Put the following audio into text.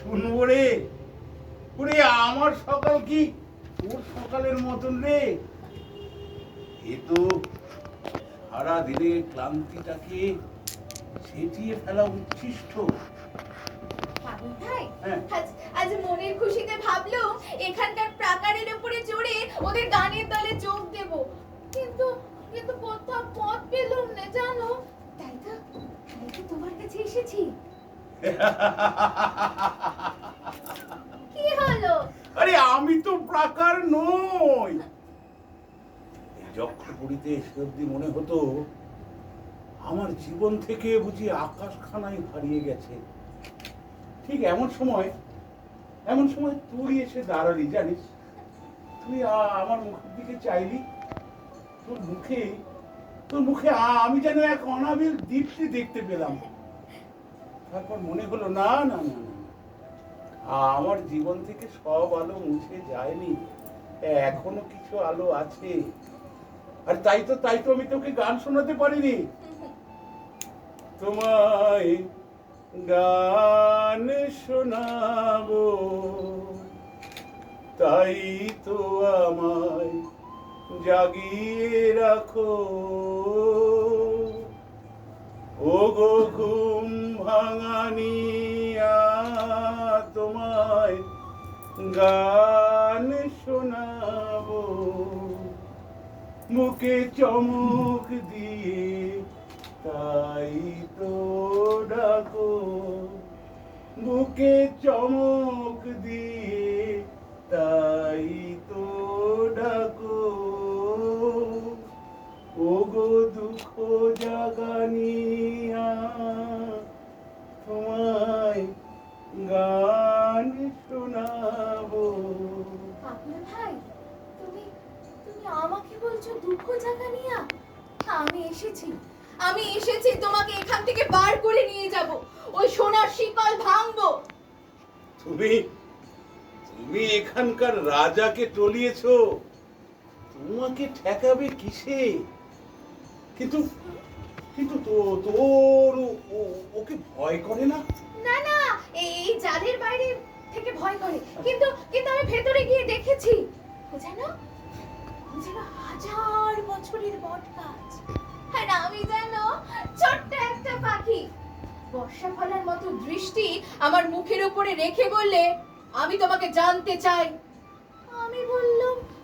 শুনব রে। ওরে আমার সকাল কি? তোর সকালের মতন রে। এ তো সারা দিনে ক্লান্তিটাকে সেটিয়ে ফেলা উচ্ছিষ্ট। হ্যাঁ। আজ মনের খুশিতে ভাবলুম এখানকার প্রাকারের উপরে চড়ে ওদের গানের দলে যোগ দেব। কিন্তু কিন্তু কোথাও পথ পেলুম না জানো? তাই তো তাই তো তোমার কাছে এসেছি। কি হলো? আরে আমি তো প্রাকার নই। যক্ষপুরীতে এসে অব্দি মনে হতো, আমার জীবন থেকে বুঝি হারিয়ে গেছে। ঠিক এমন সময় এমন সময় তুই এসে দাঁড়ালি, জানিস? তুই আমার মুখের দিকে চাইলি। তোর মুখে তোর মুখে আমি যেন এক অনাবিল দীপ্তি দেখতে পেলাম। তারপর মনে হলো না না না। আমার জীবন থেকে সব আলো মুছে যায়নি। এখনও কিছু আলো আছে। আর তাই তো তাই তো আমি তোকে গান শোনাতে পারিনি। তোমায় গান শোনাবো। তাই তো আমায় জাগিয়ে রাখো। তোমায় গান শোনাবো। মুখে চমক দিয়ে তাই তো ডাকো। বুকে চমক দিয়ে তাই তো ডাকো। ওগো দুঃখ তোমায় গান শোনাবো। পাগল ভাই তুমি তুমি আমাকে বলছো দুঃখ জাগানিয়া আমি এসেছি আমি এসেছি তোমাকে এখান থেকে বার করে নিয়ে যাব। ওই সোনার শিকল ভাঙবো। তুমি তুমি এখানকার রাজাকে টলিয়েছ। তোমাকে ঠেকাবে কিসে? কিন্তু কিন্তু তো, তোর ওকে ভয় করে না? না না এই জালের বাইরে থেকে ভয় করে। কিন্তু কিন্তু আমি ভেতরে গিয়ে দেখেছি। ও যেন হাজার বছরের বট গাছ আর আমি যেন ছোট্ট একটা পাখি। বর্ষা ফলার মতো দৃষ্টি আমার মুখের উপরে রেখে বললে, আমি তোমাকে জানতে চাই। আমি বললাম